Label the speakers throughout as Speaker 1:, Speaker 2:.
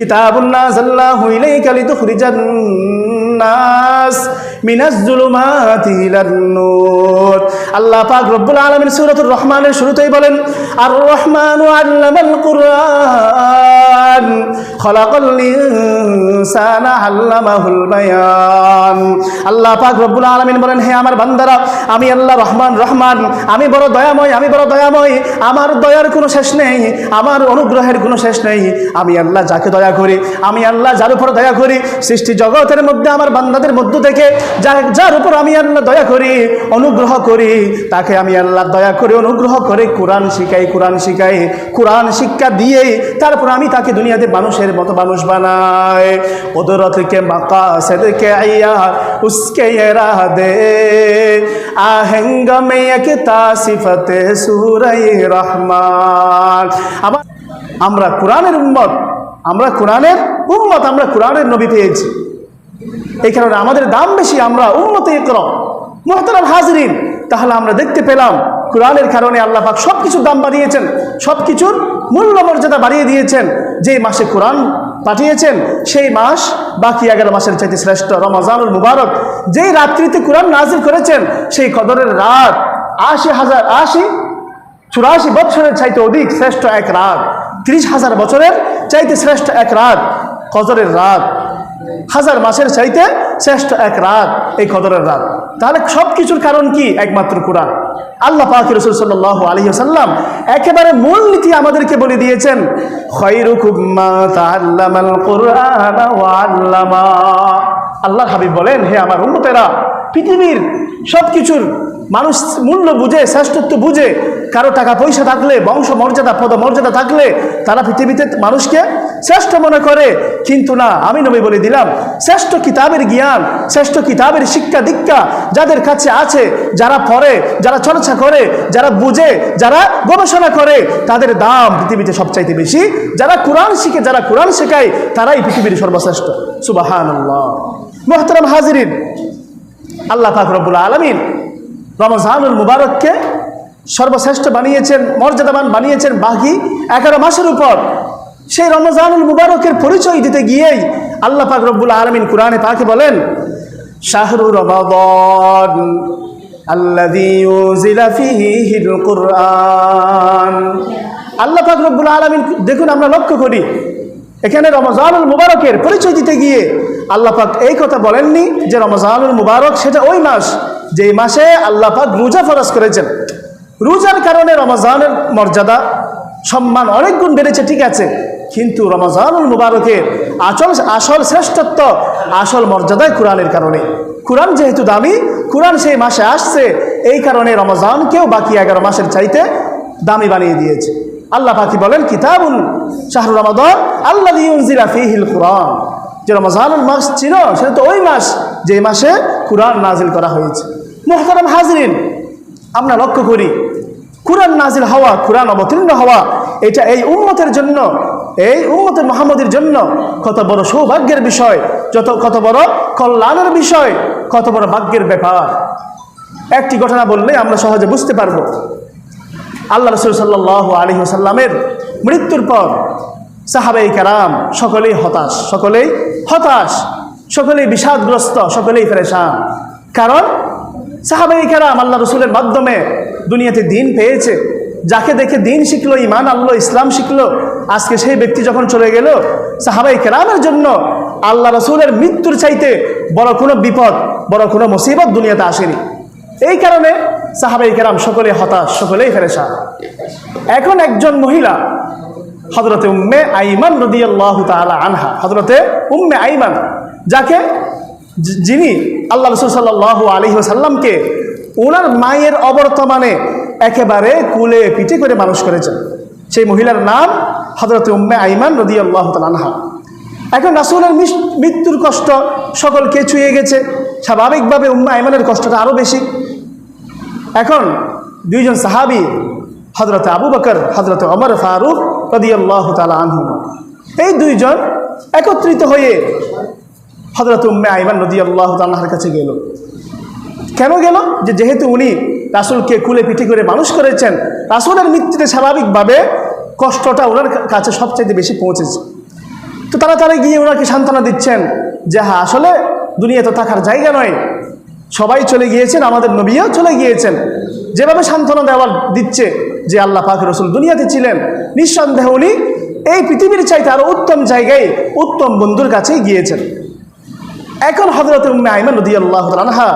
Speaker 1: কিতাবুন নাযালনাহু ইলাইকা লিতুখরিজান নাস। মিনাজ জুলুমাতি ইলান নূর। আল্লাহ পাক রব্বুল আলামিন সূরাতুর রহমানের শুরুতেই বলেন আর রহমানু আল্লামাল কুরআন, খলাকাল ইনসানা আল্লামাহুল বায়ান। আল্লাহ পাক রব্বুল আলামিন বলেন, হে আমার বান্দারা, আমি আল্লাহ রহমান রহমান। আমি বড় দয়াময়, আমি বড় দয়াময়। আমার দয়ার কোনো শেষ নেই, আমার অনুগ্রহের কোনো শেষ নেই। আমি আল্লাহ যাকে দয়া করি, আমি আল্লাহ যার উপর দয়া করি, সৃষ্টি জগতের মধ্যে আমার বান্দাদের মধ্য থেকে যার উপর আমি আল্লাহ দয়া করি, অনুগ্রহ করি, তাকে আমি আল্লাহ দয়া করে, অনুগ্রহ করে কোরআন শিখাই কোরআন শিখাই, কোরআন শিক্ষা দিয়ে তারপর আমি তাকে দুনিয়াতে মানুষের মতো মানুষ বানাই। ওদরতকে মাকা আইয়া, উসকে এরা দে আহেঙ্গ মেয়াকে তা সুরাই রহমান। আবার আমরা কোরআনের উম্মত, আমরা কোরআনের উম্মত, আমরা কোরআনের নবী পেয়েছি। এই কারণে আমাদের দাম বেশি, আমরা উন্মত ইকর মোহতারাম হাজরিন। তাহলে আমরা দেখতে পেলাম, কোরআনের কারণে আল্লাহ পাক সব কিছুর দাম বাড়িয়েছেন সব কিছুর মূল্য মর্যাদা বাড়িয়ে দিয়েছেন। যে মাসে কোরআন পাঠিয়েছেন, সেই মাস বাকি এগারো মাসের চাইতে শ্রেষ্ঠ, রমজানুল মুবারক। যেই রাত্রিতে কোরআন নাজিল করেছেন, সেই কদরের রাত আশি হাজার, আশি, চুরাশি বছরের চাইতে অধিক শ্রেষ্ঠ এক রাত। ত্রিশ হাজার বছরের চাইতে শ্রেষ্ঠ এক রাত, কদরের রাত। হাজার মাসের চাইতে শ্রেষ্ঠ এক রাত, এই কদরের রাত। তাহলে সব কিছুর কারণ কি একমাত্র কোরআন? আল্লাহ পাক রসুল সাল্লাহ আলী সাল্লাম একেবারে মূল নীতি আমাদেরকে বলে দিয়েছেন আল্লাহ হাবিব বলেন, হে আমার উন্মতেরা পৃথিবীর সব কিছুর মানুষ মূল্য বুঝে, শ্রেষ্ঠত্ব বুঝে, কারও টাকা পয়সা থাকলে, বংশ মর্যাদা পদ মর্যাদা থাকলে, তারা পৃথিবীতে মানুষকে শ্রেষ্ঠ মনে করে, কিন্তু না, আমি নবী বলে দিলাম, শ্রেষ্ঠ কিতাবের জ্ঞান, শ্রেষ্ঠ কিতাবের শিক্ষা দীক্ষা যাদের কাছে আছে, যারা পড়ে, যারা চর্চা করে, যারা বুঝে, যারা গবেষণা করে, তাদের দাম পৃথিবীতে সবচাইতে বেশি। যারা কোরআন শিখে, যারা কোরআন শেখায়, তারাই পৃথিবীর সর্বশ্রেষ্ঠ। সুবাহান মোহতরম হাজিরিন, আল্লাহ পাক রব্বুল আলমিন রমজানুল মুবারককে সর্বশ্রেষ্ঠ বানিয়েছেন, মর্যাদাবান বানিয়েছেন বাকি এগারো মাসের উপর। সেই রমজানুল মুবারকের পরিচয় দিতে গিয়েই আল্লাহ পাক রব্বুল আলমিন কোরআনে পাকে বলেন, শাহরু রমাদন আল্লাহ পাক রব্বুল আলামিন, দেখুন আমরা লক্ষ্য করি, এখানে রমজানুল মুবারকের পরিচয় দিতে গিয়ে আল্লাহ পাক এই কথা বলেননি যে রমজানুল মুবারক সেটা ওই মাস যেই মাসে আল্লাহ পাক রোজা ফরজ করেছেন। রোজার কারণে রমজানের মর্যাদা, সম্মান অনেক গুণ বেড়েছে, ঠিক আছে। কিন্তু রমজানুল মুবারকের আচল আসল শ্রেষ্ঠত্ব, আসল মর্যাদায় কোরআনের কারণে। কোরআন যেহেতু দামি, কোরআন সেই মাসে আসছে, এই কারণে রমজানকেও বাকি এগারো মাসের চাইতে দামি বানিয়ে দিয়েছে। আল্লাহ পাকি বলেন কিতাবুল শাহরুর রমাদন আল্লাহ ইউনজিলা ফিহিল কোরআন। যে রমজানুল মাস ছিল, সেটা তো ওই মাস যে মাসে কোরআন নাজিল করা হয়েছে। মোহতারাম হাজরিন, আমরা লক্ষ্য করি, কোরআন নাজিল হওয়া, কোরআন অবতীর্ণ হওয়া, এটা এই উম্মতের জন্য এই উম্মতের মোহাম্মদের জন্য কত বড় সৌভাগ্যের বিষয়, যত, কত বড় কল্যাণের বিষয়, কত বড় ভাগ্যের ব্যাপার। একটি ঘটনা বললে আমরা সহজে বুঝতে পারব। আল্লাহ রসুল সাল্লাহ আলী সাল্লামের মৃত্যুর পর সাহাবাই কারাম সকলেই হতাশ সকলেই হতাশ, সকলেই বিষাদগ্রস্ত, সকলেই ফেরেশান কারণ সাহাবাই কারাম আল্লাহ রসুলের মাধ্যমে দুনিয়াতে দিন পেয়েছে। যাকে দেখে দিন শিখলো ইমান আল্লাহ ইসলাম শিখলো আজকে সেই ব্যক্তি যখন চলে গেল, সাহাবাই কেরামের জন্য আল্লাহ রসুলের মৃত্যুর চাইতে বড় কোনো বিপদ, বড় কোনো মুসিবত দুনিয়াতে আসেনি। এই কারণে সাহাবাই কেরাম সকলে হতাশ, সকলেই ফেরেশা এখন একজন মহিলা হজরতে উম্মে আইমান রদি আল্লাহ তালা আনহা হজরতে উম্মে আইমান, যাকে যিনি আল্লাহ রসুল সাল্লাহ আলী সাল্লামকে ওনার মায়ের অবর্তমানে একেবারে কুলে পিঠে করে মানুষ করেছেন। সেই মহিলার নাম হজরতে উম্মে আইমান রদি আল্লাহ আনহা। এখন রাসুলের মৃত্যুর কষ্ট সকলকে ছুঁয়ে গেছে। স্বাভাবিকভাবে উম্মে আইমানের কষ্টটা আরও বেশি। এখন দুইজন সাহাবি হজরত আবু বকর হজরত অমর ফারুক রদিয়াল্লাহ তালা আনহুমা এই দুইজন একত্রিত হয়ে হজরত উম্মে আইমান রদিয়াল্লাহ তাল্লাহার কাছে গেল। কেন গেল? যে যেহেতু উনি রাসুলকে কুলে পিঠে করে মানুষ করেছেন, রাসুলের মৃত্যুতে স্বাভাবিকভাবে কষ্টটা ওনার কাছে সবচাইতে বেশি পৌঁছেছে। তো তারা তারা গিয়ে ওনাকে সান্ত্বনা দিচ্ছেন যে হ্যাঁ আসলে দুনিয়া তো থাকার জায়গা নয়। সবাই চলে গিয়েছেন, আমাদের নবীও চলে গিয়েছেন। যেভাবে সান্ত্বনা দেওয়ার দিচ্ছে যে আল্লাহ পাক রসুল দুনিয়াতে ছিলেন, নিঃসন্দেহ উনি এই পৃথিবীর চাইতে আরও উত্তম জায়গায় উত্তম বন্ধুর কাছেই গিয়েছেন। এখন হজরত উম্মে আইমান রদি আল্লাহ আনহা,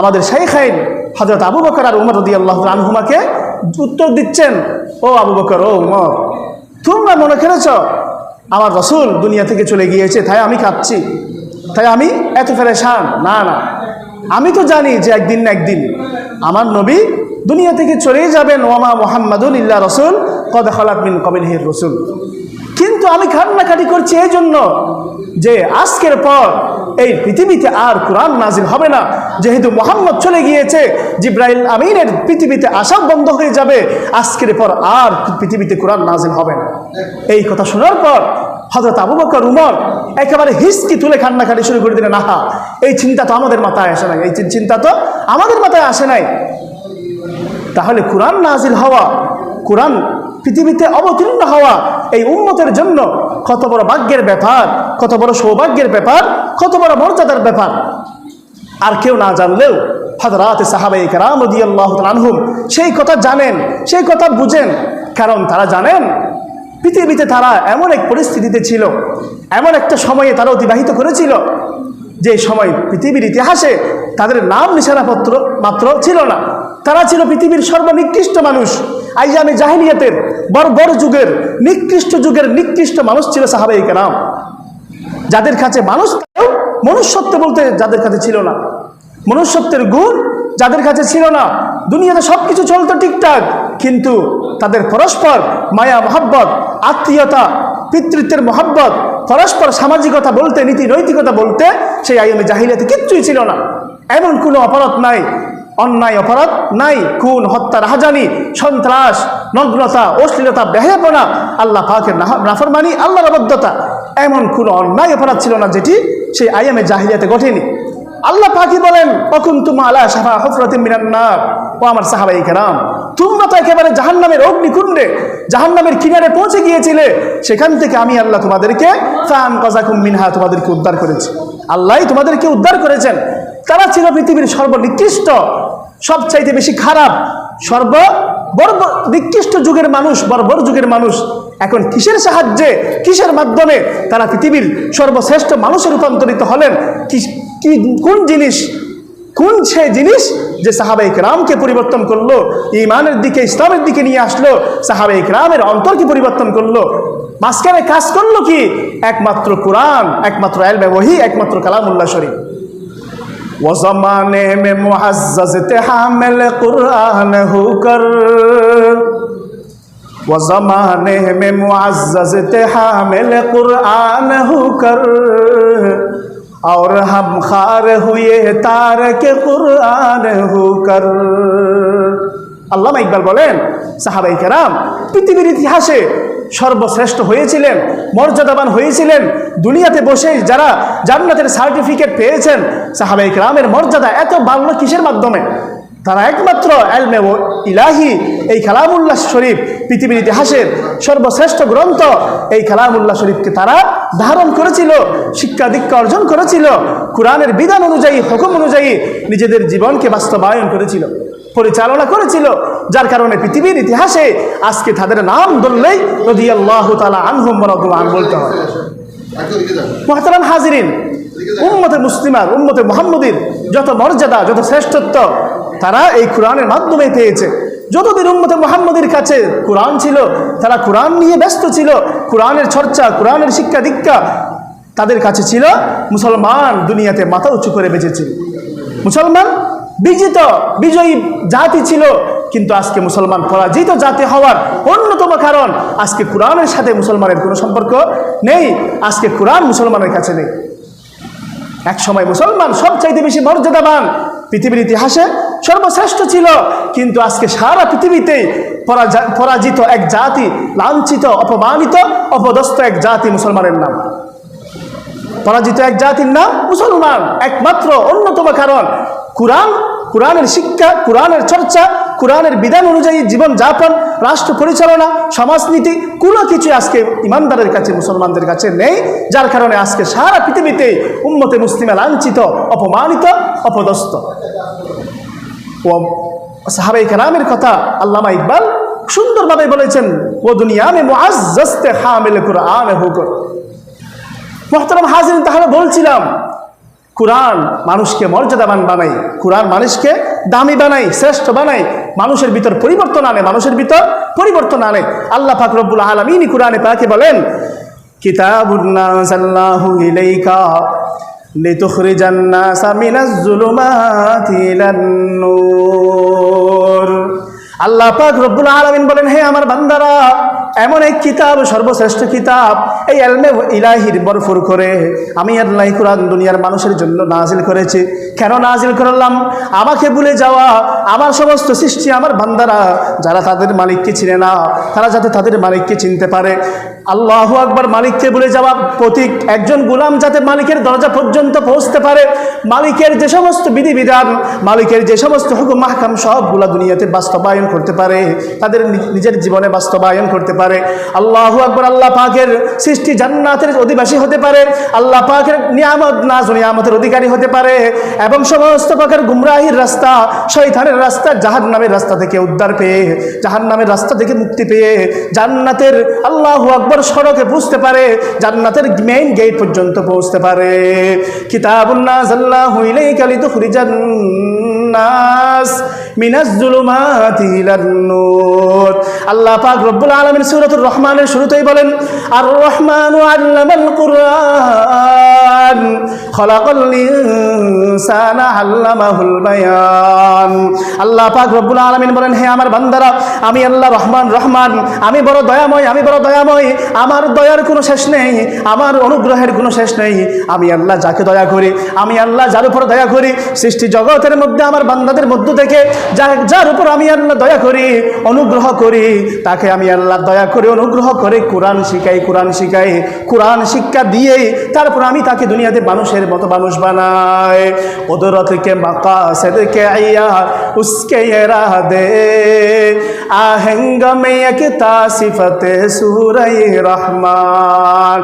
Speaker 1: আমাদের শাইখাইন হজরত আবু বকর আর উমর রদি আল্লাহ আনহুমাকে উত্তর দিচ্ছেন, ও আবু বকর, ও উমর, তোমরা মনে করেছ আমার রসুল দুনিয়া থেকে চলে গিয়েছে, তাই আমি কাঁদছি, তাই আমি এত ফেরেশান? না না। আমি তো জানি যে একদিন না একদিন আমার নবী দুনিয়া থেকে চলেই যাবেন ওমা মোহাম্মদুল ইল্লা রসুল, কদ খালাত মিন কবিল হির রসুল। কিন্তু আমি কান্নাকাটি করছি এই জন্য যে আজকের পর এই পৃথিবীতে আর কোরআন নাজিল হবে না। যেহেতু মোহাম্মদ চলে গিয়েছে, জিব্রাইল আমিনের পৃথিবীতে আসা বন্ধ হয়ে যাবে। আজকের পর আর পৃথিবীতে কোরআন নাজিল হবে না। এই কথা শোনার পর হজরত আবু বকর, উমর একেবারে হিসকি তুলে কান্নাকাটি শুরু করে দিলেন, আহা! এই চিন্তা তো আমাদের মাথায় আসে নাই, এই চিন্তা তো আমাদের মাথায় আসে নাই। তাহলে কোরআন নাজিল হওয়া, কোরআন পৃথিবীতে অবতীর্ণ হওয়া এই উন্মতের জন্য কত বড় ভাগ্যের ব্যাপার, কত বড় সৌভাগ্যের ব্যাপার, কত বড় মর্যাদার ব্যাপার। আর কেউ না জানলেও হজরাত সাহাবাই কারাম আল্লাহ আনহুম সেই কথা জানেন, সেই কথা বুঝেন। কারণ তারা জানেন, পৃথিবীতে তারা এমন এক পরিস্থিতিতে ছিল, এমন একটা সময়ে তারা অতিবাহিত করেছিল, যে সময় পৃথিবীর ইতিহাসে তাদের নাম নিশানাপত্র মাত্র ছিল না। তারা ছিল পৃথিবীর সর্বনিকৃষ্ট মানুষ। আইজামে জাহিনিয়াতের বড় যুগের নিকৃষ্ট যুগের নিকৃষ্ট মানুষ ছিল সাহাবাই কেরাম। যাদের কাছে মানুষ মনুষ্যত্ব বলতে যাদের কাছে ছিল না। মনুষ্যত্বের গুণ যাদের কাছে ছিল না। দুনিয়াতে সব কিছু চলতো ঠিকঠাক, কিন্তু তাদের পরস্পর মায়া, মহাব্বত, আত্মীয়তা, পিতৃত্বের মহাব্বত, পরস্পর সামাজিকতা বলতে নীতি নৈতিকতা বলতে সেই আইএমে জাহিলিয়াতে কিচ্ছুই ছিল না। এমন কোনো অপরাধ নাই। অন্যায় অপরাধ নাই। খুন, হত্যা, রাহাজানি, সন্ত্রাস, নগ্নতা, অশ্লীলতা বেহাপনা আল্লাহ পাকের নাফরমানি, আল্লাহর অবদ্ধতা এমন কোনো অন্যায় অপরাধ ছিল না যেটি সেই আইএমে জাহিলিয়াতে ঘটেনি। আল্লাহ পাকি বলেন অকুন তুমা আলা সাফা হফরতে মিনান্নার ও আমার সাহাবাই কেরাম, তোমরা তো একেবারে জাহান্নামের অগ্নিকুণ্ডে, জাহান্নামের কিনারে পৌঁছে গিয়েছিলে। সেখান থেকে আমি আল্লাহ তোমাদেরকে ফান কাজাকুম মিনহা তোমাদেরকে উদ্ধার করেছি। আল্লাহ তোমাদেরকে উদ্ধার করেছেন। তারা ছিল পৃথিবীর সর্বনিকৃষ্ট, সবচাইতে বেশি খারাপ সর্ব বড় নিকৃষ্ট যুগের মানুষ, বর্বর যুগের মানুষ, এখন কিসের সাহায্যে, কিসের মাধ্যমে তারা পৃথিবীর সর্বশ্রেষ্ঠ মানুষে রূপান্তরিত হলেন? কি কোন জিনিস, কোন সে জিনিস যে সাহাবাই রামকে পরিবর্তন করল? ইমানের দিকে, ইসলামের দিকে নিয়ে আসলো সাহাবাই রামের অন্তরকে পরিবর্তন করল। মাঝখানে কাজ করল কি? একমাত্র কোরআন, একমাত্র এলবে ওহি, একমাত্র কালামুল্লাহ শরীফ। وہ زمانے میں معزز حامل قرآن ہو کر وہ زمانے میں معزز حامل قرآن ہو کر اور ہم خار ہوئے تار کے قرآن ہو کر আল্লাহ ইকবাল বলেন সাহাবাই কেরাম পৃথিবীর ইতিহাসে সর্বশ্রেষ্ঠ হয়েছিলেন, মর্যাদাবান হয়েছিলেন। দুনিয়াতে বসে যারা জান্নাতের সার্টিফিকেট পেয়েছেন সাহাবাই গ্রামের মর্যাদা এত বাড়ল কিসের মাধ্যমে? তারা একমাত্র এলমে ও ইলাহি, এই কালামুল্লাহ শরীফ, পৃথিবীর ইতিহাসের সর্বশ্রেষ্ঠ গ্রন্থ, এই কালামুল্লাহ শরীফকে তারা ধারণ করেছিল, শিক্ষা দীক্ষা অর্জন করেছিল, কোরআনের বিধান অনুযায়ী, হুকুম অনুযায়ী নিজেদের জীবনকে বাস্তবায়ন করেছিল, পরিচালনা করেছিল, যার কারণে পৃথিবীর ইতিহাসে আজকে তাদের নাম ধরলেই রদি আল্লাহ তালা আনহুম আন বলতে হয়। মহতারাম হাজিরিন, উম্মতে মুসলিমার উম্মতে মোহাম্মদীর যত মর্যাদা, যত শ্রেষ্ঠত্ব তারা এই কোরআনের মাধ্যমে পেয়েছে। যতদিন উম্মতে মোহাম্মদের কাছে কোরআন ছিল, তারা কোরআন নিয়ে ব্যস্ত ছিল, কোরআনের চর্চা, কোরআনের শিক্ষা দীক্ষা তাদের কাছে ছিল, মুসলমান দুনিয়াতে মাথা উঁচু করে বেঁচেছিল। মুসলমান বিজিত, বিজয়ী জাতি ছিল, কিন্তু আজকে মুসলমান পরাজিত জাতি হওয়ার অন্যতম কারণ, আজকে কোরআনের সাথে মুসলমানের কোনো সম্পর্ক নেই, আজকে কোরআন মুসলমানের কাছে নেই। এক সময় মুসলমান সবচাইতে বেশি মর্যাদাবান পৃথিবীর ইতিহাসে সর্বশ্রেষ্ঠ ছিল। কিন্তু আজকে সারা পৃথিবীতেই পরাজা- পরাজিত এক জাতি, লাঞ্ছিত, অপমানিত, অপদস্থ এক জাতি মুসলমানের নাম। পরাজিত এক জাতির নাম মুসলমান। একমাত্র অন্যতম কারণ। কোরআন, কোরআনের শিক্ষা, কোরআনের চর্চা কোরআনের বিধান অনুযায়ী জীবন যাপন রাষ্ট্র পরিচালনা, সমাজনীতি, কোনো কিছু আজকে ইমানদারের কাছে, মুসলমানদের কাছে নেই, যার কারণে আজকে সারা পৃথিবীতে উম্মতে মুসলিমে লাঞ্ছিত, অপমানিত, অপদস্থ। ও সাহাবাই কালামের কথা আল্লামা ইকবাল সুন্দরভাবে বলেছেন, ও দুনিয়া মুআজ্জাজতে হামিল হাজির তাহলে বলছিলাম, কোরআন মানুষকে মর্যাদাবান বানাই কোরআন মানুষকে দামি বানাই শ্রেষ্ঠ বানাই মানুষের ভিতর পরিবর্তন আনে, মানুষের ভিতর পরিবর্তন আনে। আল্লাহ ফাকরবুল আলমিন কুরআনে তাকে বলেন আল্লাহ পাক রব্বুল আলমিন বলেন, হে আমার বান্দারা এমন এক কিতাব, সর্বশ্রেষ্ঠ কিতাব, এই এলমে ইলাহির বরফুর করে আমি আল্লাহ কোরআন দুনিয়ার মানুষের জন্য নাজিল করেছি। কেন নাজিল করলাম? আমাকে ভুলে যাওয়া, আমার সমস্ত সৃষ্টি, আমার বান্দারা, যারা তাদের মালিককে চিনে না, তারা যাতে তাদের মালিককে চিনতে পারে। আল্লাহ আকবার মালিককে ভুলে যাওয়া প্রতীক, একজন গোলাম যাতে মালিকের দরজা পর্যন্ত পৌঁছতে পারে। মালিকের যে সমস্ত বিধিবিধান, মালিকের যে সমস্ত হুকুম, মাহকাম, সবগুলা দুনিয়াতে বাস্তবায়ন করতে পারে। তাদের নিজের জীবনে বাস্তবায়ন করতে পারে। আল্লাহ আকবর, আল্লাহ পাকের সৃষ্টি জান্নাতের অধিবাসী হতে পারে। আল্লাহ পাকের নিয়ামত নাজ নিয়ামতের অধিকারী হতে পারে। এবং সমস্ত প্রকার গুমরাহির রাস্তা শৈতানের রাস্তা জাহান নামের রাস্তা থেকে উদ্ধার পেয়ে জাহান নামের রাস্তা থেকে মুক্তি পেয়ে, জান্নাতের আল্লাহ আকবর সড়কে বুঝতে পারে, জান্নাতের মেইন গেট পর্যন্ত পৌঁছতে পারে। কিতাবুন্নাস আল্লাহ ইলাইকা লিতুখরিজান নাস মিনাজ জুলুমাতি ইলান নূর আল্লাহ পাক রব্বুল আলামিন সূরাতুর রহমানের শুরুতেই বলেন, আর রহমান আল্লামাল কুরআন। খলাকাল আল্লাহ পাক রব্বুল আলামিন বলেন, হে আমার বান্দারা, আমি আল্লাহ রহমান রহমান। আমি বড় দয়াময়, আমি বড় দয়াময়। আমার দয়ার কোনো শেষ নেই, আমার অনুগ্রহের কোনো শেষ নেই। আমি আল্লাহ যাকে দয়া করি, আমি আল্লাহ যার উপর দয়া করি, সৃষ্টি জগতের মধ্যে আমার বান্দাদের মধ্য থেকে যা যার উপর আমি আল্লাহ দয়া করি, অনুগ্রহ করি, তাকে আমি আল্লাহ দয়া করে, অনুগ্রহ করে কোরআন শিখাই কোরআন শিখাই, কোরআন শিক্ষা দিয়ে তারপর আমি তাকে দুনিয়াতে মানুষের মতো মানুষ বানায়। কুদরতকে মাকাসদকে আইয়া উসকে এরা দে আহেঙ্গ মে তাসিফাতে সুরাই রহমান।